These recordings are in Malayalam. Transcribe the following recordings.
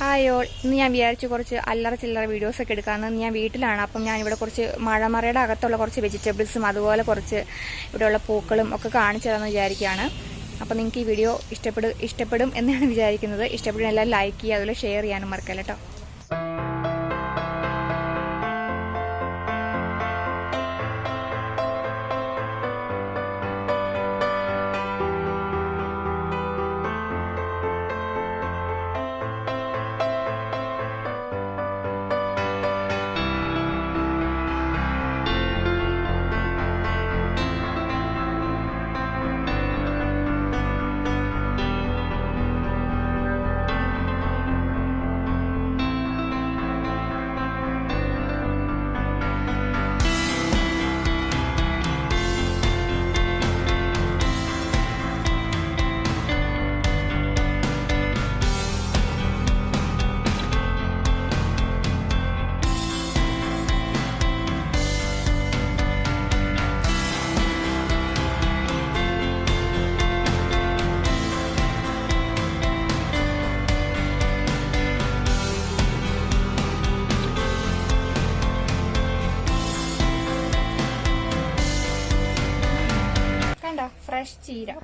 ഹായ് ഇന്ന് ഞാൻ വിചാരിച്ചു കുറച്ച് അല്ലറ ചില്ലറ വീഡിയോസ് ഒക്കെ എടുക്കാമെന്ന് ഞാൻ വീട്ടിലാണ്. അപ്പം ഞാൻ ഇവിടെ കുറച്ച് മഴമറയുടെ അകത്തുള്ള കുറച്ച് വെജിറ്റബിൾസും അതുപോലെ കുറച്ച് ഇവിടെയുള്ള പൂക്കളും ഒക്കെ കാണിച്ചു തരാമെന്ന് വിചാരിക്കുകയാണ്. അപ്പം നിങ്ങൾക്ക് ഈ വീഡിയോ ഇഷ്ടപ്പെടും ഇഷ്ടപ്പെടും എന്നാണ് വിചാരിക്കുന്നത്. ഇഷ്ടപ്പെടും എല്ലാം ലൈക്ക് ചെയ്യുക അതുപോലെ ഷെയർ ചെയ്യാനും മറക്കല്ല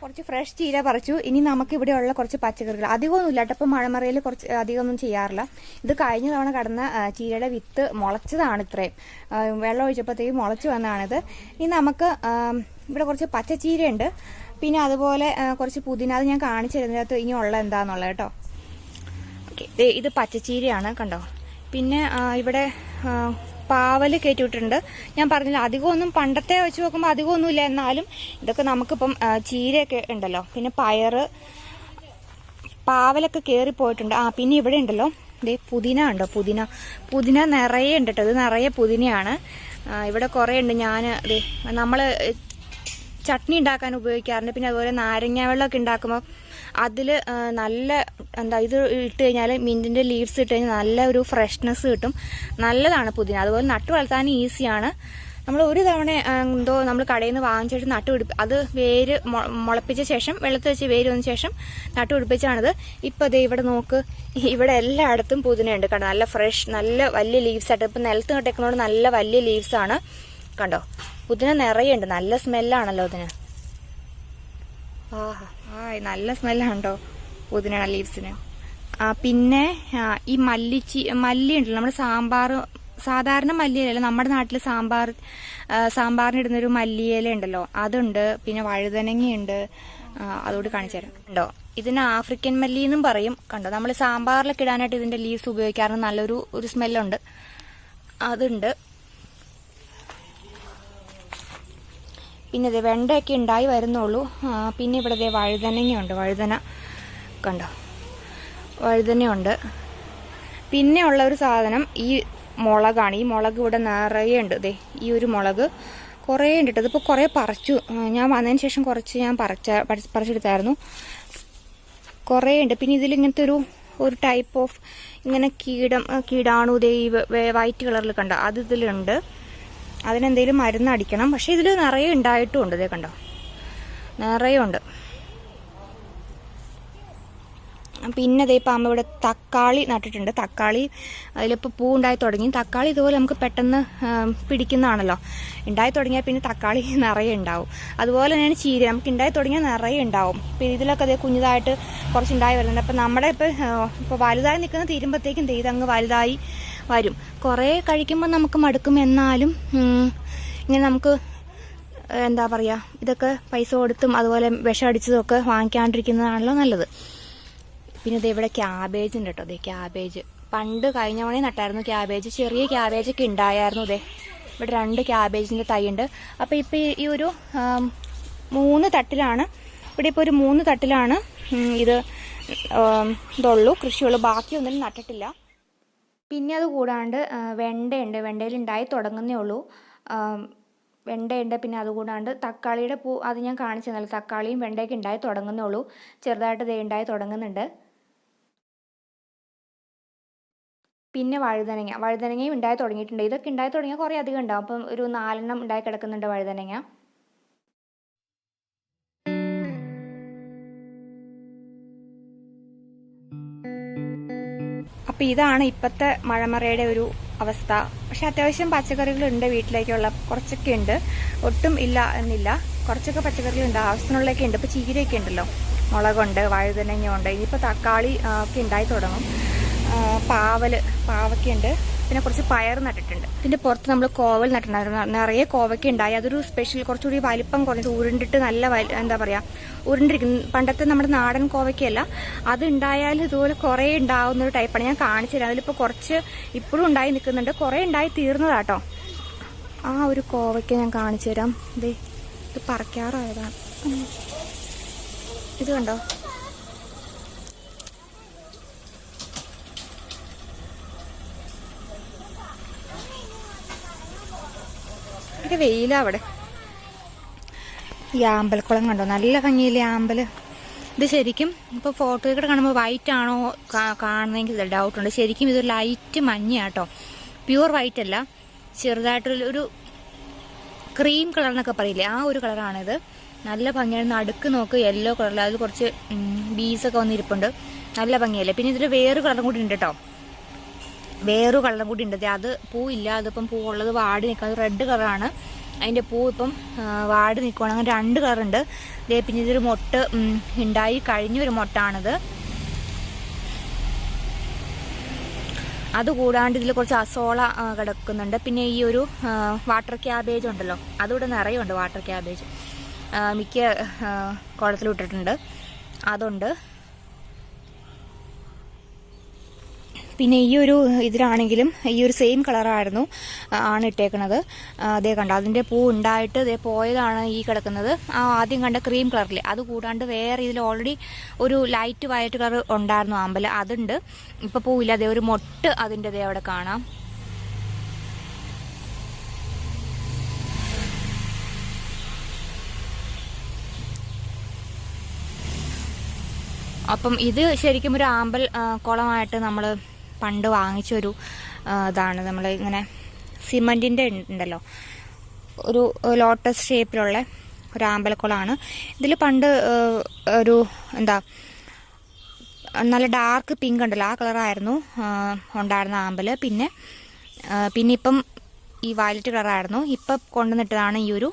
കുറച്ച് ഫ്രഷ് ചീര പറിച്ചു. ഇനി നമുക്ക് ഇവിടെയുള്ള കുറച്ച് പച്ചക്കറികൾ. അധികമൊന്നും ഇല്ല ഇപ്പം മഴമറയിൽ കുറച്ച് അധികമൊന്നും ചെയ്യാറില്ല. ഇത് കഴിഞ്ഞ തവണ കടന്ന ചീരയുടെ വിത്ത് മുളച്ചതാണ് ഇത്രയും. വെള്ളം ഒഴിച്ചപ്പോഴത്തേക്ക് മുളച്ച് വന്നതാണിത്. ഇനി നമുക്ക് ഇവിടെ കുറച്ച് പച്ചച്ചീരയുണ്ട്. പിന്നെ അതുപോലെ കുറച്ച് പുതിന അത് ഞാൻ കാണിച്ചു തരുന്നതിനകത്ത് ഇനി ഉള്ള എന്താണെന്നുള്ളത് കേട്ടോ. ഓക്കെ. ഇത് ഇത് പച്ചച്ചീരയാണ് കണ്ടോ. പിന്നെ ഇവിടെ ആ, പാവൽ കയറ്റിവിട്ടിട്ടുണ്ട് ഞാൻ പറഞ്ഞില്ല അധികമൊന്നും പണ്ടത്തെ വെച്ച് നോക്കുമ്പോൾ അധികമൊന്നുമില്ല. എന്നാലും ഇതൊക്കെ നമുക്കിപ്പം ചീരയൊക്കെ ഉണ്ടല്ലോ. പിന്നെ പയറ് പാവലൊക്കെ കയറിപ്പോയിട്ടുണ്ട് ആ പിന്നെ ഇവിടെ ഉണ്ടല്ലോ. ഇതേ പുതിന ഉണ്ടോ? പുതിന. പുതിന നിറയെ ഉണ്ട് കേട്ടോ. ഇത് നിറയെ പുതിനയാണ്. ഇവിടെ കുറേ ഉണ്ട്. ഞാൻ നമ്മൾ ചട്നി ഉണ്ടാക്കാൻ ഉപയോഗിക്കാറുണ്ട്. പിന്നെ അതുപോലെ നാരങ്ങ വെള്ളമൊക്കെ ഉണ്ടാക്കുമ്പോൾ അതിൽ നല്ല എന്താ ഇത് ഇട്ട് കഴിഞ്ഞാൽ മിന്റിന്റെ ലീവ്സ് ഇട്ട് കഴിഞ്ഞാൽ നല്ല ഒരു ഫ്രഷ്നെസ് കിട്ടും. നല്ലതാണ് പുതിന. അതുപോലെ നട്ട് വളർത്താൻ ഈസിയാണ്. നമ്മൾ ഒരു തവണ എന്തോ നമ്മൾ കടയിൽ നിന്ന് വാങ്ങിച്ചിട്ട് നട്ട് പിടിപ്പി അത് വേര് മുളപ്പിച്ച ശേഷം വെള്ളത്തിൽ വെച്ച് വേര് വന്ന ശേഷം നട്ടുപിടിപ്പിച്ചാണിത് ഇപ്പോൾ അതേ ഇവിടെ നോക്ക് ഇവിടെ എല്ലായിടത്തും പുതിനയുണ്ട് കണ്ടോ? നല്ല ഫ്രഷ് നല്ല വലിയ ലീവ്സ് ആയിട്ട്. ഇപ്പം നിലത്ത് കിട്ടേക്കുന്നതുകൊണ്ട് നല്ല വലിയ ലീവ്സ് ആണ്. കണ്ടോ? പുതിന നിറയുണ്ട് നല്ല സ്മെല്ലാണല്ലോ അതിന്. ആഹാ. ആയ് നല്ല സ്മെല്ലാണ്ടോ പുതിന ലീവ്സിന് പിന്നെ ഈ മല്ലിച്ചി മല്ലി ഉണ്ടല്ലോ നമ്മുടെ സാമ്പാർ സാധാരണ മല്ലിയിലല്ല നമ്മുടെ നാട്ടിൽ സാമ്പാർ സാമ്പാറിന് ഇടുന്നൊരു മല്ലിയില ഉണ്ടല്ലോ അതുണ്ട് പിന്നെ വഴുതനങ്ങയുണ്ട് അതുകൊണ്ട് കാണിച്ചു തരാം. ഉണ്ടോ? ഇതിന് ആഫ്രിക്കൻ മല്ലി എന്നും പറയും കണ്ടോ? നമ്മൾ സാമ്പാറിലൊക്കെ ഇടാനായിട്ട് ഇതിന്റെ ലീവ്സ് ഉപയോഗിക്കാറുണ്ട് നല്ലൊരു ഒരു സ്മെല്ലുണ്ട്. അതുണ്ട്. പിന്നെ ഇത് വെണ്ടയൊക്കെ ഉണ്ടായി വരുന്നുള്ളൂ. പിന്നെ ഇവിടെ വഴുതനങ്ങയുണ്ട്. വഴുതന കണ്ടോ? വഴുതനയുണ്ട്. പിന്നെ ഉള്ള ഒരു സാധനം ഈ മുളകാണ്. ഈ മുളക് ഇവിടെ നിറയെ ഉണ്ട് ദേ. ഈ ഒരു മുളക് കുറേ ഉണ്ട് കേട്ടോ. ഇതിപ്പോൾ കുറേ പറിച്ചു. ഞാൻ വന്നതിന് ശേഷം കുറച്ച് ഞാൻ പറിച്ച പറിച്ച് പറിച്ചെടുത്തായിരുന്നു. കുറേ ഉണ്ട്. പിന്നെ ഇതിലിങ്ങനത്തെ ഒരു ഒരു ടൈപ്പ് ഓഫ് ഇങ്ങനെ കീടം കീടാണു ദേ ഈ വൈറ്റ് കളറിൽ കണ്ട? അത് ഇതിലുണ്ട്. അതിനെന്തെങ്കിലും മരുന്ന് അടിക്കണം. പക്ഷെ ഇതിൽ നിറയെ ഉണ്ടായിട്ടും ഉണ്ട് ഇതേ കണ്ടോ? നിറയെ ഉണ്ട്. പിന്നെ ദേ പാമ്പ് ഇവിടെ തക്കാളി നട്ടിട്ടുണ്ട്. തക്കാളി അതിലിപ്പോൾ പൂ ഉണ്ടായി തുടങ്ങി. തക്കാളി ഇതുപോലെ നമുക്ക് പെട്ടെന്ന് പിടിക്കുന്നതാണല്ലോ. ഉണ്ടായി തുടങ്ങിയാൽ പിന്നെ തക്കാളി നിറയെ ഉണ്ടാവും. അതുപോലെ തന്നെയാണ് ചീര. നമുക്ക് ഉണ്ടായി തുടങ്ങിയാൽ നിറയെ ഉണ്ടാവും. ഇപ്പം ഇതിലൊക്കെ അതേ കുഞ്ഞതായിട്ട് കുറച്ച് ഉണ്ടായി വരുന്നുണ്ട്. അപ്പം നമ്മുടെ ഇപ്പോൾ ഇപ്പോൾ വലുതായി നിൽക്കുന്ന തീരുമ്പോഴത്തേക്കും ഇതങ്ങ് വലുതായി വരും. കുറേ കഴിക്കുമ്പോൾ നമുക്ക് മടുക്കും. എന്നാലും ഇങ്ങനെ നമുക്ക് എന്താ പറയുക ഇതൊക്കെ പൈസ കൊടുത്തും അതുപോലെ വിഷം അടിച്ചതും ഒക്കെ വാങ്ങിക്കാണ്ടിരിക്കുന്നതാണല്ലോ നല്ലത്. പിന്നെ ഇത് ഇവിടെ ക്യാബേജ് ഉണ്ട് കേട്ടോ. ദേ ക്യാബേജ്. പണ്ട് കഴിഞ്ഞ മണി നട്ടായിരുന്നു ക്യാബേജ്. ചെറിയ ക്യാബേജ് ഒക്കെ ഉണ്ടായിരുന്നു ദേ. ഇവിടെ രണ്ട് ക്യാബേജിന്റെ തൈ ഉണ്ട്. അപ്പോൾ ഇപ്പോൾ ഈ ഒരു മൂന്ന് തട്ടിലാണ്. ഇവിടെ ഇപ്പോൾ ഒരു മൂന്ന് തട്ടിലാണ് ഇത് ഇതുള്ളൂ. കൃഷിയുള്ളൂ. ബാക്കിയൊന്നും നട്ടിട്ടില്ല. പിന്നെ അത് കൂടാണ്ട് വെണ്ടയുണ്ട്. വെണ്ടയിൽ ഉണ്ടായി തുടങ്ങുന്നേ ഉള്ളൂ. വെണ്ടയുണ്ട് പിന്നെ അതുകൂടാണ്ട് തക്കാളിയുടെ പൂ അത് ഞാൻ കാണിച്ചു തന്നല്ലോ. തക്കാളിയും വെണ്ടയൊക്കെ ഉണ്ടായി തുടങ്ങുന്നേ ഉള്ളൂ. ചെറുതായിട്ട് ദേ ഉണ്ടായി തുടങ്ങുന്നുണ്ട്. പിന്നെ വഴുതനങ്ങ. വഴുതനങ്ങയും ഉണ്ടായി തുടങ്ങിയിട്ടുണ്ട്. ഇതൊക്കെ ഉണ്ടായി തുടങ്ങിയാൽ കുറേ അധികം ഉണ്ടാവും. അപ്പം ഒരു നാലെണ്ണം ഉണ്ടായി കിടക്കുന്നുണ്ട് വഴുതനങ്ങ. അപ്പോൾ ഇതാണ് ഇപ്പോഴത്തെ മഴമറയുടെ ഒരു അവസ്ഥ. പക്ഷെ അത്യാവശ്യം പച്ചക്കറികളുണ്ട് വീട്ടിലേക്കുള്ള. കുറച്ചൊക്കെ ഉണ്ട്. ഒട്ടും ഇല്ല എന്നില്ല. കുറച്ചൊക്കെ പച്ചക്കറികളുണ്ട്. ആവശ്യത്തിനുള്ളതൊക്കെ ഉണ്ട്. ഇപ്പോൾ ചീരയൊക്കെ ഉണ്ടല്ലോ. മുളകുണ്ട് വഴുതനങ്ങ ഉണ്ട് ഇനിയിപ്പോൾ തക്കാളി ഒക്കെ ഉണ്ടായി തുടങ്ങും. പാവൽ പാവയ്ക്കുണ്ട് പിന്നെ കുറച്ച് പയർ നട്ടിട്ടുണ്ട്. ഇതിന്റെ പുറത്ത് നമ്മൾ കോവൽ നട്ടിട്ടുണ്ടായിരുന്നു. നിറയെ കോവയ്ക്ക ഉണ്ടായി. അതൊരു സ്പെഷ്യൽ കുറച്ചുകൂടി വലിപ്പം കുറഞ്ഞത് ഉരുണ്ടിട്ട് നല്ല എന്താ പറയാ ഉരുണ്ടിരിക്കുന്നു പണ്ടത്തെ നമ്മുടെ നാടൻ കോവയ്ക്കല്ല അത് ഉണ്ടായാലും ഇതുപോലെ കുറേ ഉണ്ടാവുന്ന ഒരു ടൈപ്പാണ് ഞാൻ കാണിച്ചു തരാം. അതിലിപ്പോൾ കുറച്ച് ഇപ്പോഴും ഉണ്ടായി നിൽക്കുന്നുണ്ട്. കുറേ ഉണ്ടായി തീർന്നതാട്ടോ. ആ ഒരു കോവയ്ക്ക ഞാൻ കാണിച്ചു തരാം. ദേ ഇത് പറിക്കാറായതാണ്. ഇത് കണ്ടോ? ഭയങ്കര വെയിലാ അവിടെ. ഈ ആമ്പൽക്കുളം കണ്ടോ? നല്ല ഭംഗിയില്ലേ ആമ്പൽ? ഇത് ശരിക്കും ഇപ്പോൾ ഫോട്ടോയിൽ കൂടെ കാണുമ്പോൾ വൈറ്റ് ആണോ കാണുന്നെങ്കിൽ ഡൗട്ട് ഉണ്ട്. ശരിക്കും ഇതൊരു ലൈറ്റ് മഞ്ഞയാട്ടോ. പ്യുവർ വൈറ്റ് അല്ല. ചെറുതായിട്ടൊരു ഒരു ക്രീം കളർ എന്നൊക്കെ പറയില്ലേ? ആ ഒരു കളറാണിത് നല്ല ഭംഗിയാണ് നടുക്ക് നോക്ക് യെല്ലോ കളറിൽ അതിൽ കുറച്ച് ബീസൊക്കെ വന്നിരിപ്പുണ്ട്. നല്ല ഭംഗിയല്ലേ? പിന്നെ ഇതിൽ വേറൊരു കളറും കൂടി ഉണ്ട് കേട്ടോ വേറൊരു കളറും കൂടി ഉണ്ട്. അത് പൂവില്ല അതിപ്പം പൂവുള്ളത് വാടി നിൽക്കുന്നത് റെഡ് കളറാണ് അതിന്റെ പൂ ഇപ്പം വാടി നിൽക്കുവാണ് അങ്ങനെ രണ്ട് കളറുണ്ട് ദേ പിന്നെ ഇതൊരു മൊട്ട് ഉണ്ടായി കഴിഞ്ഞ ഒരു മൊട്ടാണിത്. അതുകൂടാണ്ട് ഇതിൽ കുറച്ച് അസോള കിടക്കുന്നുണ്ട്. പിന്നെ ഈ ഒരു വാട്ടർ ക്യാബേജ് ഉണ്ടല്ലോ അതിവിടെ നിറയുണ്ട് വാട്ടർ ക്യാബേജ് മിക്ക കുളത്തിലിട്ടിട്ടുണ്ട് കുളത്തിലും അതുണ്ട്. പിന്നെ ഈ ഒരു ഇതിലാണെങ്കിലും ഈ ഒരു സെയിം കളറായിരുന്നു ആണ് ഇട്ടേക്കുന്നത് അതേ കണ്ട അതിന്റെ പൂ ഉണ്ടായിട്ട് ഇതേ പോയതാണ് ഈ കിടക്കുന്നത്. ആ ആദ്യം കണ്ട ക്രീം കളറിൽ അത് കൂടാണ്ട് വേറെ ഇതിൽ ഓൾറെഡി ഒരു ലൈറ്റ് വയറ്റ് കളർ ഉണ്ടായിരുന്നു ആമ്പൽ. അതുണ്ട്. ഇപ്പം പൂവില്ല. അതേ ഒരു മൊട്ട് അതിന്റെ ദേ അവിടെ കാണാം. അപ്പം ഇത് ശരിക്കും ഒരു ആമ്പൽ കുളമായിട്ട് നമ്മൾ പണ്ട് വാങ്ങിച്ചൊരു ഇതാണ്. നമ്മൾ ഇങ്ങനെ സിമന്റിന്റെ ഉണ്ടല്ലോ ഒരു ലോട്ടസ് ഷേപ്പിലുള്ള ഒരു ആമ്പലക്കുളമാണ് ഇതിൽ പണ്ട് ഒരു എന്താ നല്ല ഡാർക്ക് പിങ്ക് ഉണ്ടല്ലോ. ആ കളറായിരുന്നു ഉണ്ടായിരുന്ന ആമ്പൽ പിന്നെ പിന്നെ ഇപ്പം ഈ വയലറ്റ് കളറായിരുന്നു ഇപ്പം കൊണ്ടുവന്നിട്ടതാണ് ഈ ഒരു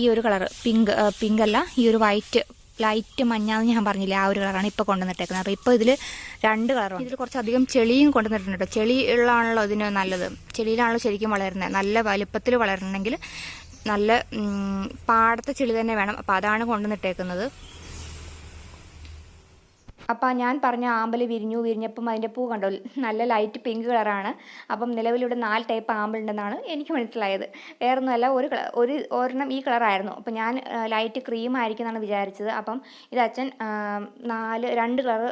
ഈ ഒരു കളർ പിങ്ക് പിങ്ക് അല്ല ഈ ഒരു വൈറ്റ് ലൈറ്റ് മഞ്ഞാന്ന് ഞാൻ പറഞ്ഞില്ല ആ ഒരു കളറാണ് ഇപ്പോൾ കൊണ്ടുവന്നിട്ടേക്കുന്നത്. അപ്പോൾ ഇപ്പോൾ ഇതിൽ രണ്ട് കളറും ഇതിൽ കുറച്ചധികം ചെളിയും കൊണ്ടുവന്നിട്ടുണ്ട് കേട്ടോ. ചെളി ഉള്ളതാണല്ലോ ഇതിന് നല്ലത്. ചെളിയിലാണല്ലോ ശരിക്കും വളരുന്നത്. നല്ല വലുപ്പത്തിൽ വളരണമെങ്കിൽ നല്ല പാടത്തെ ചെളി തന്നെ വേണം. അപ്പോൾ അതാണ് കൊണ്ടുവന്നിട്ടേക്കുന്നത്. അപ്പം ഞാൻ പറഞ്ഞ ആമ്പൽ വിരിഞ്ഞു വിരിഞ്ഞപ്പം അതിന്റെ പൂ കണ്ടോ? നല്ല ലൈറ്റ് പിങ്ക് കളറാണ് അപ്പം നിലവിലിവിടെ നാല് ടൈപ്പ് ആമ്പൽ ഉണ്ടെന്നാണ് എനിക്ക് മനസ്സിലായത്. വേറൊന്നുമല്ല ഒരു ഒരു ഒരെണ്ണം ഈ കളറായിരുന്നു അപ്പം ഞാൻ ലൈറ്റ് ക്രീം ആയിരിക്കും എന്നാണ് വിചാരിച്ചത്. അപ്പം ഇത് അച്ഛൻ നാല് രണ്ട് കളർ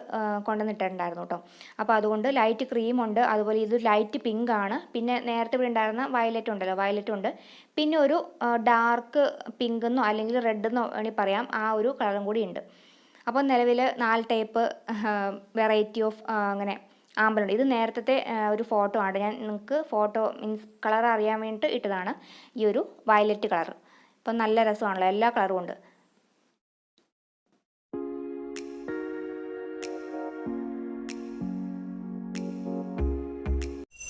കൊണ്ടുവന്നിട്ടുണ്ടായിരുന്നു കേട്ടോ. അപ്പോൾ അതുകൊണ്ട് ലൈറ്റ് ക്രീം ഉണ്ട്. അതുപോലെ ഇത് ലൈറ്റ് പിങ്ക് ആണ്. പിന്നെ നേരത്തെ ഇവിടെ ഉണ്ടായിരുന്ന വയലറ്റ് ഉണ്ടല്ലോ വയലറ്റ് ഉണ്ട്. പിന്നെ ഒരു ഡാർക്ക് പിങ്ക് എന്നോ അല്ലെങ്കിൽ റെഡ് എന്നോ വേണമെങ്കിൽ പറയാം. ആ ഒരു കളറും കൂടി ഉണ്ട്. അപ്പോൾ നിലവിൽ നാല് ടൈപ്പ് വെറൈറ്റി ഓഫ് അങ്ങനെ ആമ്പലുണ്ട്. ഇത് നേരത്തെ ഒരു ഫോട്ടോ ആണ്. ഞാൻ നിങ്ങൾക്ക് ഫോട്ടോ മീൻസ് കളർ അറിയാൻ വേണ്ടിയിട്ട് ഇട്ടതാണ്. ഈ ഒരു വയലറ്റ് കളർ ഇപ്പം നല്ല രസമാണല്ലോ. എല്ലാ കളറും ഉണ്ട്.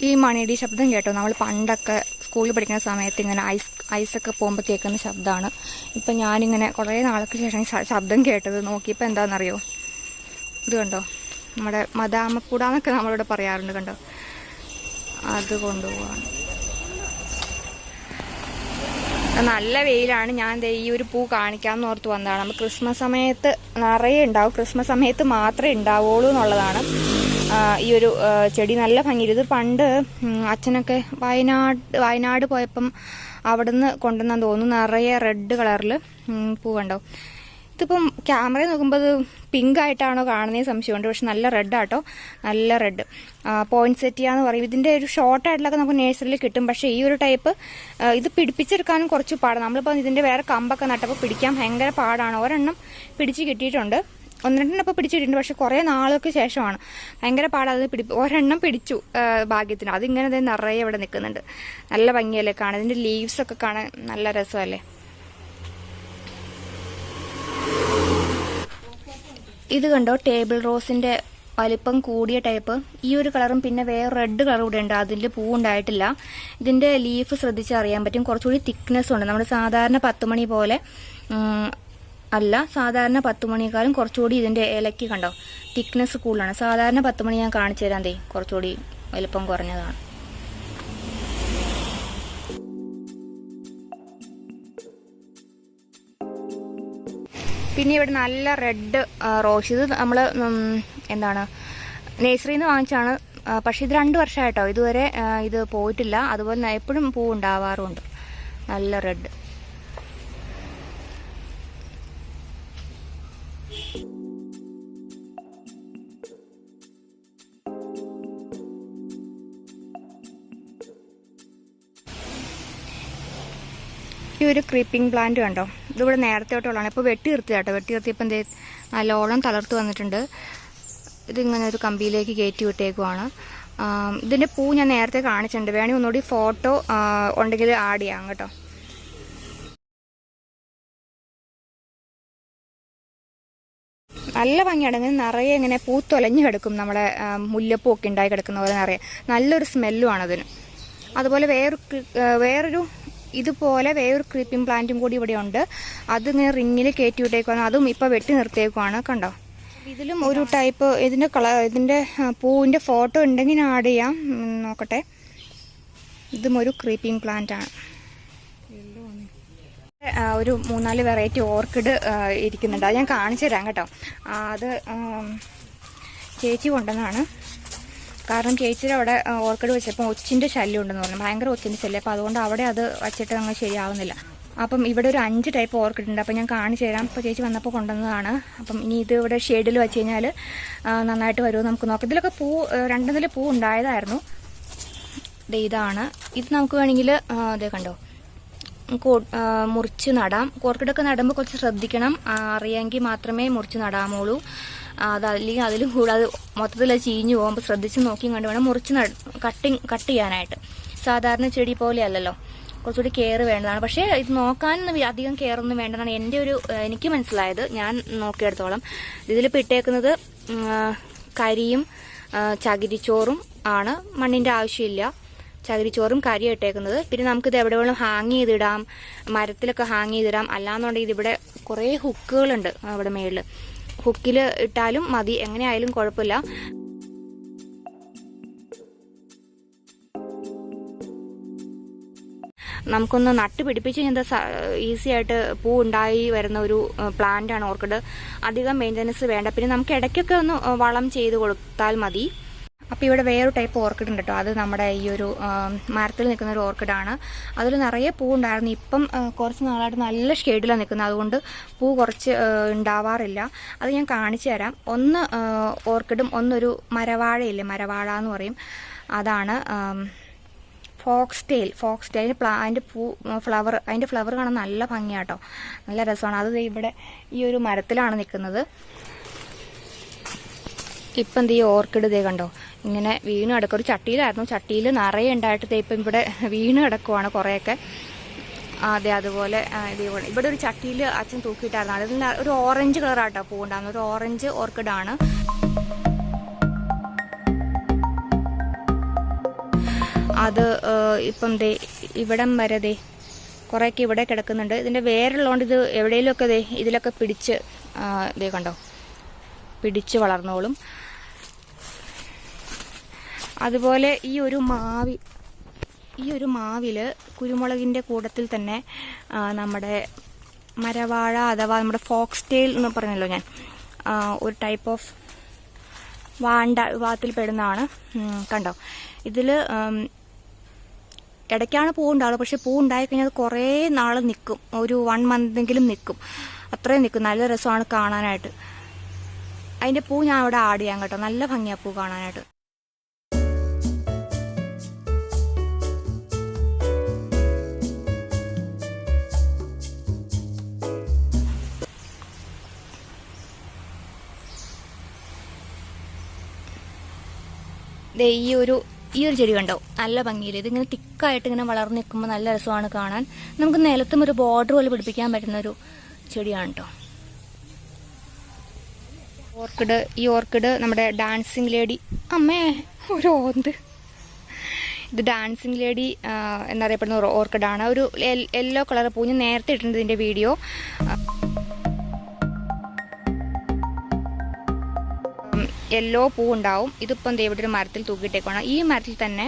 ഈ മണിയുടെ ശബ്ദം കേട്ടോ. നമ്മൾ പണ്ടൊക്കെ സ്കൂളിൽ പഠിക്കുന്ന സമയത്ത് ഇങ്ങനെ ഐസ് ഐസൊക്കെ പോകുമ്പോൾ കേൾക്കുന്ന ശബ്ദമാണ് ഇപ്പം ഞാനിങ്ങനെ കുറേ നാൾക്ക് ശേഷം ശബ്ദം കേട്ടത്. നോക്കിയപ്പോൾ എന്താണെന്നറിയോ? ഇത് കണ്ടോ? നമ്മുടെ മദാമക്കൂടാന്നൊക്കെ നമ്മളിവിടെ പറയാറുണ്ട് കണ്ടോ? അത് കൊണ്ടുപോവാണ്. നല്ല വെയിലാണ്. ഞാൻ ഈ ഒരു പൂ കാണിക്കാമെന്ന് ഓർത്ത് വന്നതാണ്. നമ്മൾ ക്രിസ്മസ് സമയത്ത് നിറയെ ഉണ്ടാവും. ക്രിസ്മസ് സമയത്ത് മാത്രമേ ഉണ്ടാവുള്ളൂ എന്നുള്ളതാണ്. ഈ ഒരു ചെടി നല്ല ഭംഗി ഇത് പണ്ട് അച്ഛനൊക്കെ വയനാട് വയനാട് പോയപ്പം അവിടുന്ന് കൊണ്ടുവന്നാൽ തോന്നുന്നു. നിറയെ റെഡ് കളറിൽ പൂ കണ്ടോ ഇതിപ്പം ക്യാമറയിൽ നോക്കുമ്പോൾ അത് പിങ്ക് ആയിട്ടാണോ കാണുന്നത് സംശയമുണ്ട്. പക്ഷെ നല്ല റെഡ് ആട്ടോ. നല്ല റെഡ് പോയിന്റ് സെറ്റിയ എന്ന് പറയും. ഇതിന്റെ ഒരു ഷോർട്ട് ആയിട്ടുള്ള നമുക്ക് നേഴ്സറിയിൽ കിട്ടും. പക്ഷേ ഈ ഒരു ടൈപ്പ് ഇത് പിടിപ്പിച്ചെടുക്കാനും കുറച്ച് പാടാണ് നമ്മളിപ്പോൾ ഇതിന്റെ വേറെ കമ്പൊക്കെ നട്ടപ്പോൾ പിടിക്കാൻ ഭയങ്കര പാടാണ്. ഒരെണ്ണം പിടിച്ച് കിട്ടിയിട്ടുണ്ട്. ഒന്ന് രണ്ടെണ്ണം ഇപ്പോൾ പിടിച്ചിട്ടുണ്ട്. പക്ഷെ കുറേ നാളുകൾക്ക് ശേഷമാണ്. ഭയങ്കര പാടാതെ പിടി ഒരെണ്ണം പിടിച്ചു ഭാഗ്യത്തിന്. അതിങ്ങനെ തന്നെ നിറയെ ഇവിടെ നിൽക്കുന്നുണ്ട്. നല്ല ഭംഗിയല്ലേ കാണാൻ? ഇതിന്റെ ലീവ്സൊക്കെ കാണാൻ നല്ല രസമല്ലേ? ഇത് കണ്ടോ? ടേബിൾ റോസിന്റെ വലിപ്പം കൂടിയ ടൈപ്പ് ഈ ഒരു കളറും പിന്നെ വേറെ റെഡ് കളർ കൂടെ ഉണ്ട്. അതിൽ പൂവുണ്ടായിട്ടില്ല ഇതിന്റെ ലീഫ് ശ്രദ്ധിച്ചറിയാൻ പറ്റും. കുറച്ചുകൂടി തിക്നെസ് ഉണ്ട്. നമ്മുടെ സാധാരണ പത്ത് മണി പോലെ അല്ല സാധാരണ പത്ത് മണിയേക്കാളും കുറച്ചുകൂടി ഇതിന്റെ ഇലയ്ക്ക് കണ്ടോ? തിക്നെസ് കൂടുതലാണ്. സാധാരണ പത്ത് മണി ഞാൻ കാണിച്ചു തരാം തേ കുറച്ചുകൂടി വലിപ്പം കുറഞ്ഞതാണ്. പിന്നെ ഇവിടെ നല്ല റെഡ് റോസ്. ഇത് നമ്മൾ എന്താണ് നേഴ്സറിയിൽ നിന്ന് വാങ്ങിച്ചാണ് പക്ഷേ ഇത് രണ്ട് വർഷമായിട്ടോ? ഇതുവരെ ഇത് പോയിട്ടില്ല. അതുപോലെ എപ്പോഴും പൂ ഉണ്ടാവാറുമുണ്ട് നല്ല റെഡ്. ഈ ഒരു ക്രീപ്പിംഗ് പ്ലാന്റ് കണ്ടോ? ഇതിവിടെ നേരത്തെ തൊട്ടുള്ളതാണ് ഇപ്പോൾ വെട്ടി നിർത്തി കേട്ടോ വെട്ടി നിർത്തിയപ്പോൾ എന്തേ നല്ലോളം തളർത്ത് വന്നിട്ടുണ്ട്. ഇതിങ്ങനെ ഒരു കമ്പിയിലേക്ക് കയറ്റി വിട്ടേക്കുവാണ്. ഇതിന്റെ പൂ ഞാൻ നേരത്തെ കാണിച്ചിട്ടുണ്ട്. വേണമെങ്കിൽ ഒന്നുകൂടി ഫോട്ടോ ഉണ്ടെങ്കിൽ ആഡ് ചെയ്യാം കേട്ടോ. നല്ല ഭംഗിയാണ്. ഇങ്ങനെ നിറയെ ഇങ്ങനെ പൂത്തൊലഞ്ഞു കിടക്കും നമ്മുടെ മുല്ലപ്പൂ ഒക്കെ ഉണ്ടായി കിടക്കുന്ന പോലെ നിറയെ. നല്ലൊരു സ്മെല്ലുമാണ് അതിന് അതുപോലെ വേറൊരു വേറൊരു ഇതുപോലെ വേറൊരു ക്രീപ്പിംഗ് പ്ലാന്റും കൂടി ഇവിടെ ഉണ്ട്. അതിങ്ങനെ റിങ്ങിൽ കയറ്റി വിട്ടേക്കുവാണ് അതും ഇപ്പോൾ വെട്ടി നിർത്തിയേക്കുവാണ്. കണ്ടോ? ഇതിലും ഒരു ടൈപ്പ് ഇതിന്റെ കളർ ഇതിന്റെ പൂവിന്റെ ഫോട്ടോ ഉണ്ടെങ്കിൽ ആഡ് ചെയ്യാം. നോക്കട്ടെ. ഇതും ഒരു ക്രീപ്പിംഗ് പ്ലാന്റ് ആണ്. ആ, ഒരു മൂന്നാൽ വെറൈറ്റി ഓർക്കിഡ് ഇരിക്കുന്നുണ്ട്. അത് ഞാൻ കാണിച്ചു തരാം കേട്ടോ. അത് ചേച്ചി കൊണ്ടുവന്നാണ് കാരണം ചേച്ചി അവിടെ ഓർക്കിഡ് വെച്ചപ്പോൾ ഒച്ചിന്റെ ശല്യം ഉണ്ടെന്ന് പറഞ്ഞു. ഭയങ്കര ഒച്ചിന്റെ ശല്യം. അപ്പോൾ അതുകൊണ്ട് അവിടെ അത് വച്ചിട്ട് അങ്ങ് ശരിയാവുന്നില്ല. അപ്പം ഇവിടെ ഒരു അഞ്ച് ടൈപ്പ് ഓർക്കിഡ് ഉണ്ട്. അപ്പം ഞാൻ കാണിച്ചു തരാം. ഇപ്പോൾ ചേച്ചി വന്നപ്പോൾ കൊണ്ടുവന്നതാണ്. അപ്പം ഇനി ഇത് ഇവിടെ ഷെയ്ഡിൽ വെച്ച് കഴിഞ്ഞാൽ നന്നായിട്ട് വരുമോ നമുക്ക് നോക്കാം. ഇതിലൊക്കെ പൂ രണ്ടെന്നിൽ പൂ ഉണ്ടായതായിരുന്നു. ഇതാണ്. ഇത് നമുക്ക് വേണമെങ്കിൽ അതേ കണ്ടോ? മുറിച്ച് നടാം. ഓർക്കിഡൊക്കെ നടുമ്പോൾ കുറച്ച് ശ്രദ്ധിക്കണം. അറിയാമെങ്കിൽ മാത്രമേ മുറിച്ച് നടാമുള്ളൂ അത് അല്ലെങ്കിൽ അതിലും കൂടാതെ മൊത്തത്തിൽ അത് ചീഞ്ഞു പോകുമ്പോൾ ശ്രദ്ധിച്ച് നോക്കിയും കണ്ട് വേണം മുറിച്ച് കട്ടിങ് കട്ട് ചെയ്യാനായിട്ട്. സാധാരണ ചെടി പോലെ അല്ലല്ലോ കുറച്ചുകൂടി കെയർ വേണ്ടതാണ്. പക്ഷേ ഇത് നോക്കാനൊന്നും അധികം കെയർ ഒന്നും വേണ്ടതാണ് എന്റെ ഒരു എനിക്ക് മനസ്സിലായത്. ഞാൻ നോക്കിയെടുത്തോളം. ഇതിലിപ്പോൾ ഇട്ടേക്കുന്നത് കരിയും ചകിരിച്ചോറും ആണ്. മണ്ണിന്റെ ആവശ്യമില്ല. ചകിരിച്ചോറും കരി ഇട്ടേക്കുന്നത്. പിന്നെ നമുക്കിത് എവിടെ വേണം ഹാങ് ചെയ്തിടാം. മരത്തിലൊക്കെ ഹാങ് ചെയ്തിടാം. അല്ലാന്നുണ്ടെങ്കിൽ ഇതിവിടെ കുറേ ഹുക്കുകളുണ്ട് അവിടെ മേളിൽ ഹുക്കിൽ ഇട്ടാലും മതി എങ്ങനെയായാലും കുഴപ്പമില്ല. നമുക്കൊന്ന് നട്ട് പിടിപ്പിച്ച് എന്താ ഈസി ആയിട്ട് പൂ ഉണ്ടായി വരുന്ന ഒരു പ്ലാന്റ് ആണ് ഓർക്കിഡ്. അധികം മെയിന്റനൻസ് വേണ്ട. പിന്നെ നമുക്ക് ഇടയ്ക്കൊക്കെ ഒന്ന് വളം ചെയ്ത് കൊടുത്താൽ മതി. അപ്പോൾ ഇവിടെ വേറൊരു ടൈപ്പ് ഓർക്കിഡ് ഉണ്ട് കേട്ടോ. അത് നമ്മുടെ ഈ ഒരു മരത്തിൽ നിൽക്കുന്ന ഒരു ഓർക്കിഡാണ് അതിൽ നിറയെ പൂ ഉണ്ടായിരുന്നു. ഇപ്പം കുറച്ച് നാളായിട്ട് നല്ല ഷെയ്ഡിലാണ് നിൽക്കുന്നത്. അതുകൊണ്ട് പൂ കുറച്ച് ഉണ്ടാവാറില്ല. അത് ഞാൻ കാണിച്ചു തരാം. ഒന്ന് ഓർക്കിഡും ഒന്നൊരു മരവാഴയില്ലേ? മരവാഴ എന്ന് പറയും. അതാണ് ഫോക്സ് ടെയിൽ ഫോക്സ് ടെയിൽ പ്ലാ അതിന്റെ പൂ ഫ്ലവർ അതിന്റെ ഫ്ലവർ കാണാൻ നല്ല ഭംഗിയാട്ടോ. നല്ല രസമാണ്. അത് ഇവിടെ ഈ ഒരു മരത്തിലാണ് നിൽക്കുന്നത്. ഇപ്പം എന്ത് ഈ ഓർക്കിഡ് ഇതേ കണ്ടോ? ഇങ്ങനെ വീണ് കിടക്കും. ഒരു ചട്ടിയിലായിരുന്നു. ചട്ടിയിൽ നിറയെ ഉണ്ടായിട്ട് ദേ ഇപ്പം ഇവിടെ വീണ് കിടക്കുവാണ് കുറേയൊക്കെ. അതെ അതുപോലെ ഇതേപോലെ. ഇവിടെ ഒരു ചട്ടിയിൽ അച്ഛൻ തൂക്കിയിട്ടായിരുന്നു. അതിൽ ഒരു ഓറഞ്ച് കളറാട്ടോ പൂ ഉണ്ടാകുന്നത് ഒരു ഓറഞ്ച് ഓർക്കിഡാണ്. അത് ഇപ്പം ദേ ഇവിടം വരെ ദേ കുറേയൊക്കെ ഇവിടെ കിടക്കുന്നുണ്ട്. ഇതിന്റെ വേരുള്ളതുകൊണ്ട് ഇത് എവിടെയെങ്കിലുമൊക്കെ ദേ ഇതിലൊക്കെ പിടിച്ച് ഇതേ ദേ കണ്ടോ? പിടിച്ച് വളർന്നോളും. അതുപോലെ ഈ ഒരു മാവി ഈ ഒരു മാവിൽ കുരുമുളകിന്റെ കൂടത്തിൽ തന്നെ നമ്മുടെ മരവാഴ അഥവാ നമ്മുടെ ഫോക്സ് ടെയിൽ എന്ന് പറഞ്ഞല്ലോ ഞാൻ ഒരു ടൈപ്പ് ഓഫ് വാണ്ട വിഭാഗത്തിൽ പെടുന്നതാണ്. കണ്ടോ? ഇതിൽ ഇടയ്ക്കാണ് പൂ ഉണ്ടാവുക പക്ഷെ പൂ ഉണ്ടായി കഴിഞ്ഞാൽ അത് കുറേ നാൾ നിൽക്കും ഒരു വൺ മന്തെങ്കിലും നിൽക്കും അത്രയും നിൽക്കും നല്ല രസമാണ് കാണാനായിട്ട്. അതിന്റെ പൂ ഞാൻ അവിടെ ആഡ് ചെയ്യാൻ കേട്ടോ. നല്ല ഭംഗിയാണ് പൂ കാണാനായിട്ട്. ദേ ഈ ഒരു ഈ ഒരു ചെടി കണ്ടോ? നല്ല ഭംഗിയില്ല ഇതിങ്ങനെ തിക്കായിട്ട് ഇങ്ങനെ വളർന്നു നിൽക്കുമ്പോൾ നല്ല രസമാണ് കാണാൻ. നമുക്ക് നിലത്തും ഒരു ബോർഡർ പോലെ പിടിപ്പിക്കാൻ പറ്റുന്ന ഒരു ചെടിയാണ് കേട്ടോ ഓർക്കിഡ് ഈ ഓർക്കിഡ് നമ്മുടെ ഡാൻസിങ് ലേഡി അമ്മേ ഒരു ഓന്ത്. ഇത് ഡാൻസിങ് ലേഡി എന്നറിയപ്പെടുന്ന ഓർക്കിഡാണ്. ഒരു യെല്ലോ കളർ പൂഞ്ഞ് നേരത്തെ ഇട്ടിട്ടുണ്ട് ഇതിന്റെ വീഡിയോ യെല്ലോ പൂ ഉണ്ടാവും ഇതിപ്പം ദേ ഇവിടെ ഒരു മരത്തിൽ തൂക്കിയിട്ടേക്കാണ് ഈ മരത്തിൽ തന്നെ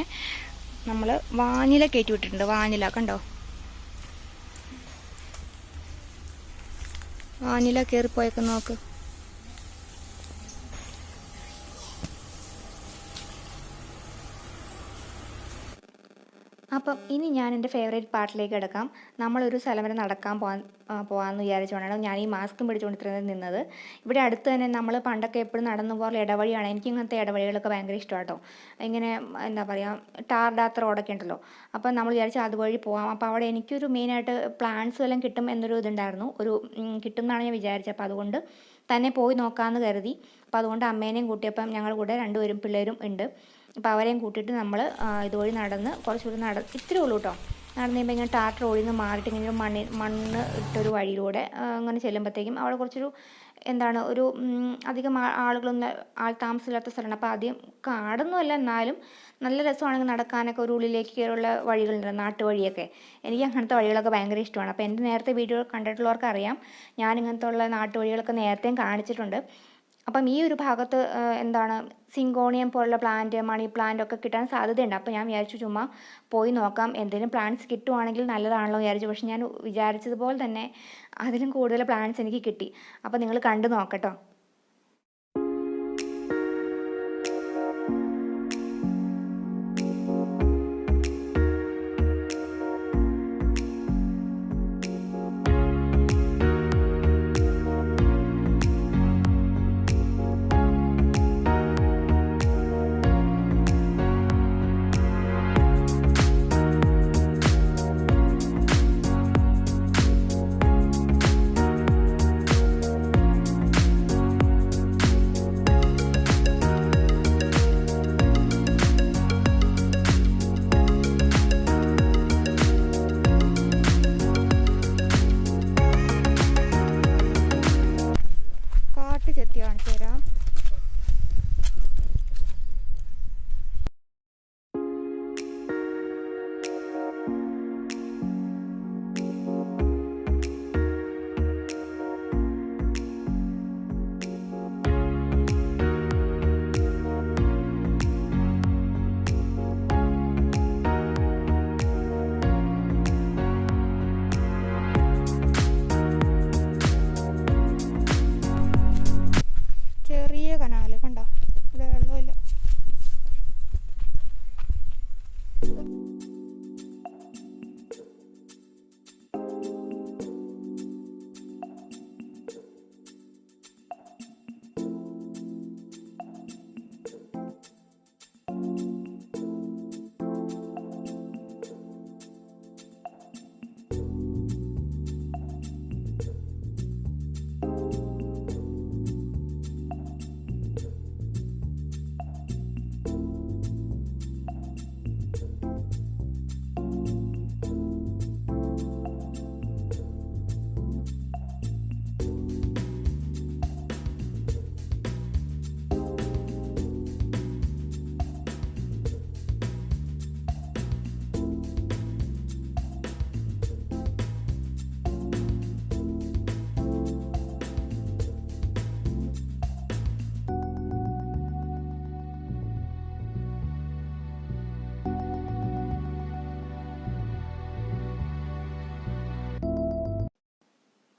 നമ്മൾ വാനില കയറ്റി വിട്ടിട്ടുണ്ട് വാനില കണ്ടോ? വാനില കയറിപ്പോയൊക്കെ നോക്ക്. അപ്പം ഇനി ഞാൻ എന്റെ ഫേവറേറ്റ് പാർട്ടിലേക്ക് കിടക്കാം. നമ്മളൊരു സ്ഥലം വരെ നടക്കാൻ പോകാൻ പോകാമെന്ന് വിചാരിച്ചുകൊണ്ടാണ് ഞാൻ ഈ മാസ്ക് പിടിച്ചുകൊണ്ട് ഇത്രയും നിന്നത്. ഇവിടെ അടുത്ത് തന്നെ നമ്മൾ പണ്ടൊക്കെ എപ്പോഴും നടന്നു പോകാറുള്ള ഇടവഴിയാണ്. എനിക്ക് ഇങ്ങനത്തെ ഇടവഴികളൊക്കെ ഭയങ്കര ഇഷ്ടമാട്ടോ. ഇങ്ങനെ എന്താ പറയുക ടാർഡാത്ത റോഡൊക്കെ ഉണ്ടല്ലോ. അപ്പം നമ്മൾ വിചാരിച്ചു അതുവഴി പോകാം അപ്പോൾ അവിടെ എനിക്കൊരു മെയിനായിട്ട് പ്ലാന്റ്സ് എല്ലാം കിട്ടും എന്നൊരു ഇതുണ്ടായിരുന്നു. ഒരു കിട്ടുമെന്നാണ് ഞാൻ വിചാരിച്ചത്. അപ്പോൾ അതുകൊണ്ട് തന്നെ പോയി നോക്കാമെന്ന് കരുതി. അപ്പോൾ അതുകൊണ്ട് അമ്മേനെയും കൂട്ടിയപ്പം ഞങ്ങൾ കൂടെ രണ്ടുപേരും പിള്ളേരും ഉണ്ട്. അപ്പോൾ അവരെയും കൂട്ടിയിട്ട് നമ്മൾ ഇതുവഴി നടന്ന് കുറച്ചുകൂടി നട ഇത്രേ ഉള്ളൂ കേട്ടോ നടന്നു കഴിയുമ്പോൾ ഇങ്ങനെ ടാറ്റർ റോഡിൽ നിന്ന് മാറിയിട്ട് ഇങ്ങനെ ഒരു മണ്ണ് മണ്ണ് ഇട്ടൊരു വഴിയിലൂടെ അങ്ങനെ ചെല്ലുമ്പോഴത്തേക്കും അവിടെ കുറച്ചൊരു എന്താണ് ഒരു അധികം ആളുകളൊന്നും ആൾ താമസമില്ലാത്ത സ്ഥലമാണ്. അപ്പോൾ ആദ്യം കാടൊന്നുമല്ല എന്നാലും നല്ല രസമാണെങ്കിൽ നടക്കാനൊക്കെ ഒരു ഉള്ളിലേക്ക് കയറുള്ള വഴികളുണ്ട് നാട്ടുവഴിയൊക്കെ. എനിക്ക് അങ്ങനത്തെ വഴികളൊക്കെ ഭയങ്കര ഇഷ്ടമാണ്. അപ്പോൾ എന്റെ നേരത്തെ വീഡിയോ കണ്ടിട്ടുള്ളവർക്ക് അറിയാം ഞാൻ ഇങ്ങനത്തെ ഉള്ള നാട്ടുവഴികളൊക്കെ നേരത്തെയും കാണിച്ചിട്ടുണ്ട്. അപ്പം ഈ ഒരു ഭാഗത്ത് എന്താണ് സിങ്കോണിയം പോലുള്ള പ്ലാന്റ് മണി പ്ലാന്റ് ഒക്കെ കിട്ടാൻ സാധ്യതയുണ്ട്. അപ്പോൾ ഞാൻ വിചാരിച്ചു ചുമ്മാ പോയി നോക്കാം. എന്തെങ്കിലും പ്ലാന്റ്സ് കിട്ടുവാണെങ്കിൽ നല്ലതാണല്ലോ വിചാരിച്ചു. പക്ഷെ ഞാൻ വിചാരിച്ചതുപോലെ തന്നെ അതിലും കൂടുതൽ പ്ലാന്റ്സ് എനിക്ക് കിട്ടി. അപ്പോൾ നിങ്ങൾ കണ്ടു നോക്കട്ടോ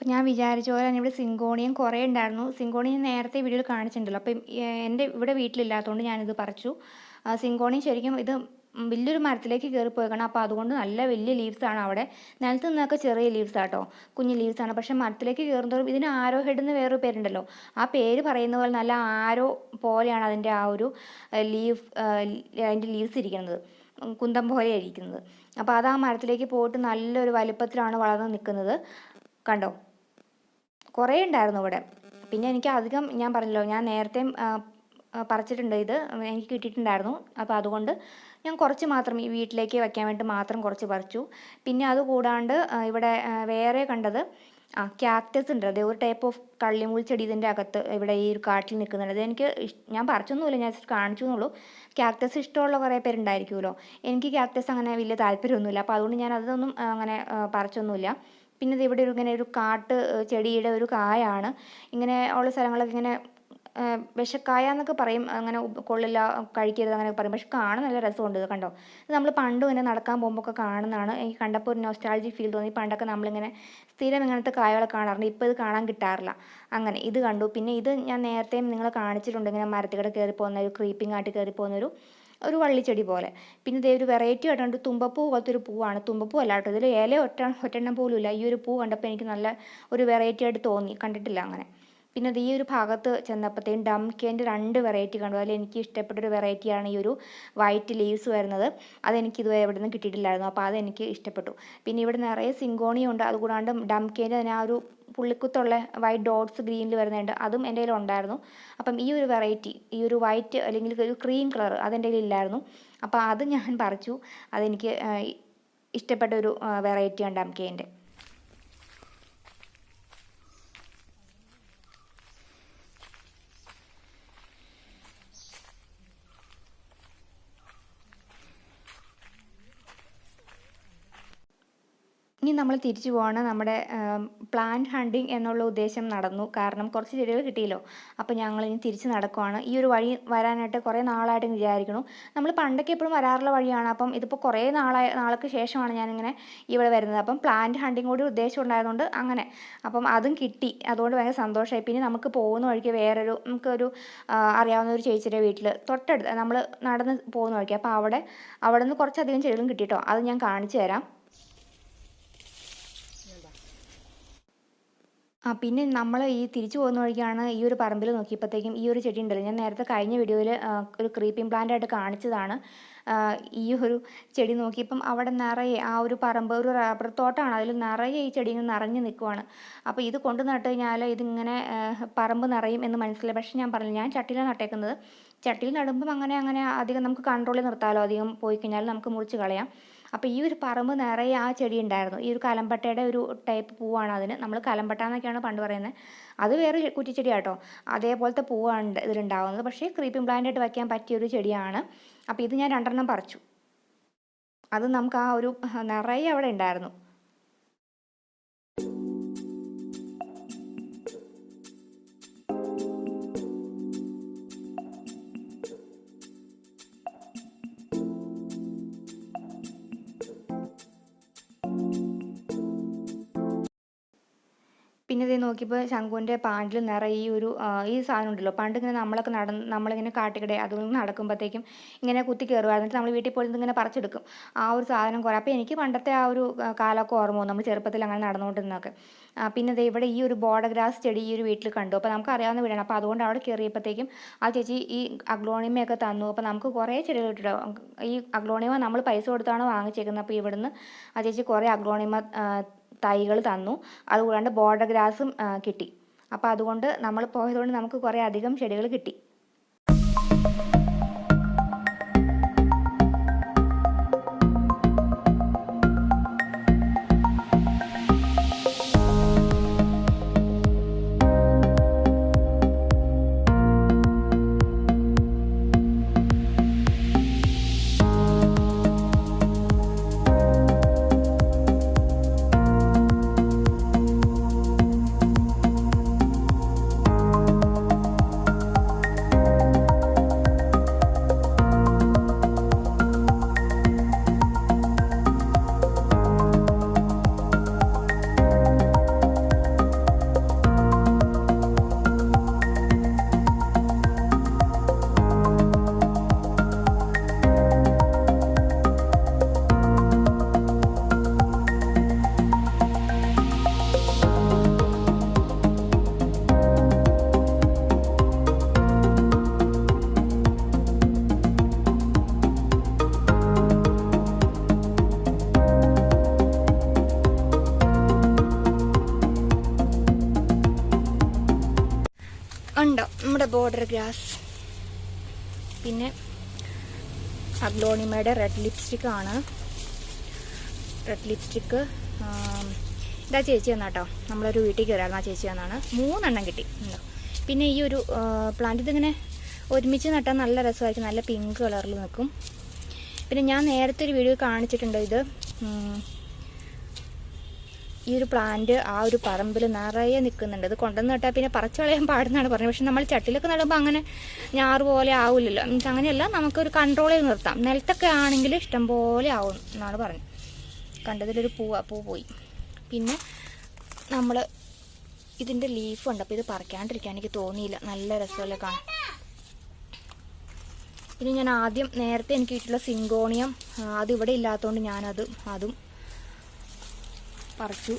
ഞാൻ വിചാരിച്ച പോലെ ഇവിടെ സിങ്കോണിയം കുറേ ഉണ്ടായിരുന്നു. സിങ്കോണിയം നേരത്തെ വീഡിയോയിൽ കാണിച്ചിട്ടുണ്ടല്ലോ. അപ്പം എന്റെ ഇവിടെ വീട്ടിലില്ലാത്തതുകൊണ്ട് ഞാനിത് പറിച്ചു. സിങ്കോണിയം ശരിക്കും ഇത് വലിയൊരു മരത്തിലേക്ക് കയറി പോയിക്കണം അപ്പോൾ അതുകൊണ്ട് നല്ല വലിയ ലീവ്സാണ് അവിടെ. നിലത്ത് നിന്നൊക്കെ ചെറിയ ലീവ്സ് ആട്ടോ കുഞ്ഞു ലീവ്സ് ആണ്. പക്ഷെ മരത്തിലേക്ക് കയറുന്നതോറും ഇതിന് ആരോ ഹെഡ് എന്ന് വേറൊരു പേരുണ്ടല്ലോ. ആ പേര് പറയുന്ന പോലെ നല്ല ആരോ പോലെയാണ് അതിന്റെ ആ ഒരു ലീവ് അതിന്റെ ലീവ്സ് ഇരിക്കുന്നത്. കുന്തം പോലെ ഇരിക്കുന്നത്. അപ്പോൾ അത് ആ മരത്തിലേക്ക് പോയിട്ട് നല്ലൊരു വലിപ്പത്തിലാണ് വളർന്ന് നിൽക്കുന്നത്. കണ്ടോ? കുറേ ഉണ്ടായിരുന്നു ഇവിടെ. പിന്നെ എനിക്ക് അധികം ഞാൻ പറഞ്ഞല്ലോ ഞാൻ ആ, പറിച്ചിട്ടുണ്ട് ഇത് എനിക്ക് കിട്ടിയിട്ടുണ്ടായിരുന്നു. അപ്പോൾ അതുകൊണ്ട് ഞാൻ കുറച്ച് മാത്രം ഈ വീട്ടിലേക്ക് വെക്കാൻ വേണ്ടി മാത്രം കുറച്ച് പറിച്ചു. പിന്നെ അത് കൂടാണ്ട് ഇവിടെ വേറെ കണ്ടത് ആ ക്യാക്ടസ് ഉണ്ട്. അതേ ഒരു ടൈപ്പ് ഓഫ് കള്ളിമുൾ ചെടി ഇതിന്റെ അകത്ത് ഇവിടെ ഈ ഒരു കാട്ടിൽ നിൽക്കുന്നുണ്ട്. അത് എനിക്ക് ഞാൻ പറിച്ചൊന്നുമില്ല ഞാൻ ജസ്റ്റ് കാണിച്ചു എന്നുള്ളൂ. ക്യാക്ടസ് ഇഷ്ടമുള്ള കുറേ പേരുണ്ടായിരിക്കുമല്ലോ. എനിക്ക് ക്യാക്ടസ് അങ്ങനെ വലിയ താല്പര്യമൊന്നുമില്ല. അപ്പോൾ അതുകൊണ്ട് ഞാൻ അതൊന്നും അങ്ങനെ പറിച്ചൊന്നുമില്ല. പിന്നെ ഇത് ഇവിടെ ഒരു ഇങ്ങനെ ഒരു കാട്ട് ചെടിയുടെ ഒരു കായാണ്. ഇങ്ങനെ ഉള്ള സ്ഥലങ്ങളൊക്കെ ഇങ്ങനെ വിഷക്കായ എന്നൊക്കെ പറയും. അങ്ങനെ കൊള്ളില്ല കഴിക്കരുത് അങ്ങനെ പറയും. പക്ഷെ കാണാൻ നല്ല രസമുണ്ട് കണ്ടോ. ഇത് നമ്മൾ പണ്ടും ഇങ്ങനെ നടക്കാൻ പോകുമ്പോൾ ഒക്കെ കാണുന്നതാണ്. എനിക്ക് കണ്ടപ്പോൾ ഒരു നോസ്റ്റാളജി ഫീൽ തോന്നി. പണ്ടൊക്കെ നമ്മളിങ്ങനെ സ്ഥിരം ഇങ്ങനത്തെ കായകളെ കാണാറുണ്ട്. ഇപ്പോൾ ഇത് കാണാൻ കിട്ടാറില്ല. അങ്ങനെ ഇത് കണ്ടു. പിന്നെ ഇത് ഞാൻ നേരത്തെയും നിങ്ങളെ കാണിച്ചിട്ടുണ്ട്. ഇങ്ങനെ മരത്തിക്കടെ കയറി പോകുന്ന ഒരു ക്രീപ്പിംഗ് ആയിട്ട് കയറി പോകുന്ന ഒരു വള്ളിച്ചെടി പോലെ. പിന്നെ ഇതേ ഒരു വെറൈറ്റി ആയിട്ടുണ്ട്. തുമ്പപ്പൂ പോലത്തെ ഒരു പൂവാണ്. തുമ്പപ്പൂ അല്ല കേട്ടോ. ഇതിൽ ഇല ഒറ്റ ഒറ്റെണ്ണം പോലും ഇല്ല ഈ ഒരു പൂ കണ്ടപ്പോൾ എനിക്ക് നല്ല ഒരു വെറൈറ്റി ആയിട്ട് തോന്നി. കണ്ടിട്ടില്ല അങ്ങനെ. പിന്നെ ഈ ഒരു ഭാഗത്ത് ചെന്നപ്പോഴത്തേക്കും ഡംകേന്റെ രണ്ട് വെറൈറ്റി കണ്ടു. അതിൽ എനിക്ക് ഇഷ്ടപ്പെട്ട ഒരു വെറൈറ്റിയാണ് ഈ ഒരു വൈറ്റ് ലീവ്സ് വരുന്നത്. അതെനിക്ക് ഇതുവരെ എവിടെ നിന്നും കിട്ടിയിട്ടില്ലായിരുന്നു അപ്പോൾ അതെനിക്ക് ഇഷ്ടപ്പെട്ടു. പിന്നെ ഇവിടെ നിറയെ സിങ്കോണിയുണ്ട് അതുകൂടാണ്ട് ഡംകേന്റെ തന്നെ ആ ഒരു പുള്ളിക്കുത്തുള്ള വൈറ്റ് ഡോട്ട്സ് ഗ്രീനിൽ വരുന്നുണ്ട് അതും എന്റെ കയ്യിൽ ഉണ്ടായിരുന്നു അപ്പം ഈ ഒരു വെറൈറ്റി ഈ ഒരു വൈറ്റ് അല്ലെങ്കിൽ ഒരു ക്രീം കളർ അതെന്റെ കയ്യിൽ ഇല്ലായിരുന്നു അപ്പോൾ അത് ഞാൻ പറിച്ചു. അതെനിക്ക് ഇഷ്ടപ്പെട്ട ഒരു വെറൈറ്റിയാണ് ഡംകേന്റെ നമ്മൾ തിരിച്ചു പോവാണ്. നമ്മുടെ പ്ലാന്റ് ഹണ്ടിങ് എന്നുള്ള ഉദ്ദേശം നടന്നു. കാരണം കുറച്ച് ചെടികൾ കിട്ടിയല്ലോ. അപ്പോൾ ഞങ്ങൾ ഇനി തിരിച്ച് നടക്കുവാണ്. ഈ ഒരു വഴി വരാനായിട്ട് കുറേ നാളായിട്ട് വിചാരിക്കണം നമ്മൾ പണ്ടൊക്കെ എപ്പോഴും വരാറുള്ള വഴിയാണ്. അപ്പം ഇതിപ്പോൾ കുറേ നാളായ നാൾക്ക് ശേഷമാണ് ഞാനിങ്ങനെ ഇവിടെ വരുന്നത്. അപ്പം പ്ലാന്റ് ഹണ്ടിങ് കൂടി ഉദ്ദേശം ഉണ്ടായതുകൊണ്ട് അങ്ങനെ. അപ്പം അതും കിട്ടി. അതുകൊണ്ട് ഭയങ്കര സന്തോഷമായി പിന്നെ നമുക്ക് പോകുന്ന വഴിക്ക് വേറൊരു നമുക്കൊരു അറിയാവുന്ന ഒരു ചേച്ചിയുടെ വീട്ടിൽ തൊട്ടടുത്ത് നമ്മൾ നടന്ന് പോകുന്ന വഴിക്ക്. അപ്പോൾ അവിടെ അവിടെ നിന്ന് കുറച്ചധികം ചെടികളും കിട്ടിയിട്ടോ അത് ഞാൻ കാണിച്ചു തരാം. ആ പിന്നെ നമ്മൾ ഈ തിരിച്ചു പോകുന്ന വഴിക്കാണ് ഈ ഒരു പറമ്പിൽ നോക്കിയപ്പോഴത്തേക്കും ഈ ഒരു ചെടി ഉണ്ടല്ലോ. ഞാൻ നേരത്തെ കഴിഞ്ഞ വീഡിയോയിൽ ഒരു ക്രീപ്പിംഗ് പ്ലാന്റ് ആയിട്ട് കാണിച്ചതാണ്. ഈ ഒരു ചെടി നോക്കിയപ്പം അവിടെ നിറയെ ആ ഒരു പറമ്പ് ഒരു റബ്ബർ തോട്ടമാണ് അതിൽ നിറയെ ഈ ചെടി നിറഞ്ഞു നിൽക്കുവാണ് അപ്പോൾ ഇത് കൊണ്ട് നട്ട് കഴിഞ്ഞാൽ ഇതിങ്ങനെ പറമ്പ് നിറയും എന്ന് മനസ്സിലായി. പക്ഷേ ഞാൻ പറഞ്ഞു ഞാൻ ചട്ടിയിലാണ് നട്ടേക്കുന്നത്. ചട്ടിയിൽ നടുമ്പം അങ്ങനെ അങ്ങനെ അധികം നമുക്ക് കൺട്രോളിൽ നിർത്താമല്ലോ അധികം പോയി കഴിഞ്ഞാൽ നമുക്ക് മുറിച്ച് കളയാം. അപ്പോൾ ഈ ഒരു പറമ്പ് നിറയെ ആ ചെടി ഉണ്ടായിരുന്നു. ഈ ഒരു കലമ്പട്ടയുടെ ഒരു ടൈപ്പ് പൂവാണ് അതിന്. നമ്മൾ കലമ്പട്ട എന്നൊക്കെയാണ് പണ്ട് പറയുന്നത്. അത് വേറെ കുറ്റിച്ചെടി കേട്ടോ അതേപോലത്തെ പൂവാണ് ഇതിലുണ്ടാവുന്നത്. പക്ഷേ ക്രീപ്പിംഗ് പ്ലാന്റ് ആയിട്ട് വയ്ക്കാൻ പറ്റിയ ഒരു ചെടിയാണ്. അപ്പോൾ ഇത് ഞാൻ രണ്ടെണ്ണം പറിച്ചു. അത് നമുക്ക് ആ ഒരു നിറയെ അവിടെ ഉണ്ടായിരുന്നു. പിന്നെ ഇത് നോക്കിയപ്പോൾ ശംഖുവിന്റെ പാണ്ടിൽ നിറയെ ഈ ഒരു ഈ സാധനം ഉണ്ടല്ലോ. പണ്ട് ഇങ്ങനെ നമ്മളൊക്കെ നടന്ന് നമ്മളിങ്ങനെ കാട്ടിക്കിടെ അതുകൊണ്ട് നടക്കുമ്പോഴത്തേക്കും ഇങ്ങനെ കുത്തി കയറുക എന്നിട്ട് നമ്മൾ വീട്ടിൽ പോയി ഇങ്ങനെ പറിച്ചെടുക്കും. ആ ഒരു സാധനം കുറേ. അപ്പോൾ എനിക്ക് പണ്ടത്തെ ആ ഒരു കാലമൊക്കെ ഓർമ്മ നമ്മൾ ചെറുപ്പത്തിൽ അങ്ങനെ നടന്നുകൊണ്ടിരുന്നൊക്കെ പിന്നെ ദേ ഇവിടെ ഈ ഒരു ബോർഡർ ഗ്രാസ് ചെടി ഈ ഒരു വീട്ടിൽ കണ്ടു. അപ്പോൾ നമുക്ക് അറിയാവുന്ന വീടാണ്. അപ്പോൾ അതുകൊണ്ട് അവിടെ കയറിയപ്പോഴത്തേക്കും ആ ചേച്ചി ഈ അഗ്ലോണിമയൊക്കെ തന്നു. അപ്പോൾ നമുക്ക് കുറേ ചെടികൾ കിട്ടോ ഈ അഗ്ലോണിമ നമ്മൾ പൈസ കൊടുത്താണ് വാങ്ങിച്ചേക്കുന്നത്. അപ്പോൾ ഇവിടുന്ന് ആ ചേച്ചി കുറേ അഗ്ലോണിമ തൈകൾ തന്നു. അതുകൂടാണ്ട് ബോർഡർ ഗ്രാസും കിട്ടി. അപ്പോൾ അതുകൊണ്ട് നമ്മൾ പോയതുകൊണ്ട് നമുക്ക് കുറേ അധികം ചെടികൾ കിട്ടി. അഗ്ലോണിമയുടെ റെഡ് ലിപ്സ്റ്റിക് ആണ്. റെഡ് ലിപ്സ്റ്റിക്ക് ഇതാ ചേച്ചി തന്നാ കേട്ടോ നമ്മളൊരു വീട്ടിൽ കയറായിരുന്നു ആ ചേച്ചി തന്നാണ് മൂന്നെണ്ണം കിട്ടി. ഉണ്ടോ? പിന്നെ ഈ ഒരു പ്ലാന്റ് ഇതിങ്ങനെ ഒരുമിച്ച് നട്ടാൽ നല്ല രസമായിരിക്കും. നല്ല പിങ്ക് കളറിൽ നിൽക്കും. പിന്നെ ഞാൻ നേരത്തെ ഒരു വീഡിയോ കാണിച്ചിട്ടുണ്ട് ഇത്. ഈ ഒരു പ്ലാന്റ് ആ ഒരു പറമ്പിൽ നിറയെ നിൽക്കുന്നുണ്ട് ഇത് കൊണ്ടുവന്ന് നട്ടാൽ പിന്നെ പറിച്ചു കളയാൻ പാടുന്നതാണ് പറഞ്ഞത്. പക്ഷെ നമ്മൾ ചട്ടിലൊക്കെ നടുമ്പോൾ അങ്ങനെ ഞാറ് പോലെ ആവില്ലല്ലോ. മീൻസ് അങ്ങനെയല്ല നമുക്കൊരു കൺട്രോളിൽ നിർത്താം. നിലത്തൊക്കെ ആണെങ്കിൽ ഇഷ്ടം പോലെ ആവും എന്നാണ് പറഞ്ഞത്. കണ്ടതിലൊരു പൂവാ പൂ പോയി. പിന്നെ നമ്മൾ ഇതിന്റെ ലീഫുണ്ട് അപ്പോൾ ഇത് പറിക്കാണ്ടിരിക്കാൻ എനിക്ക് തോന്നിയില്ല. നല്ല രസമല്ലേ കാണാൻ. ഇനി ഞാൻ ആദ്യം നേരത്തെ എനിക്ക് കിട്ടിയിട്ടുള്ള സിങ്കോണിയം അത് ഇവിടെ ഇല്ലാത്തതുകൊണ്ട് ഞാനത് അതും പറിച്ചു.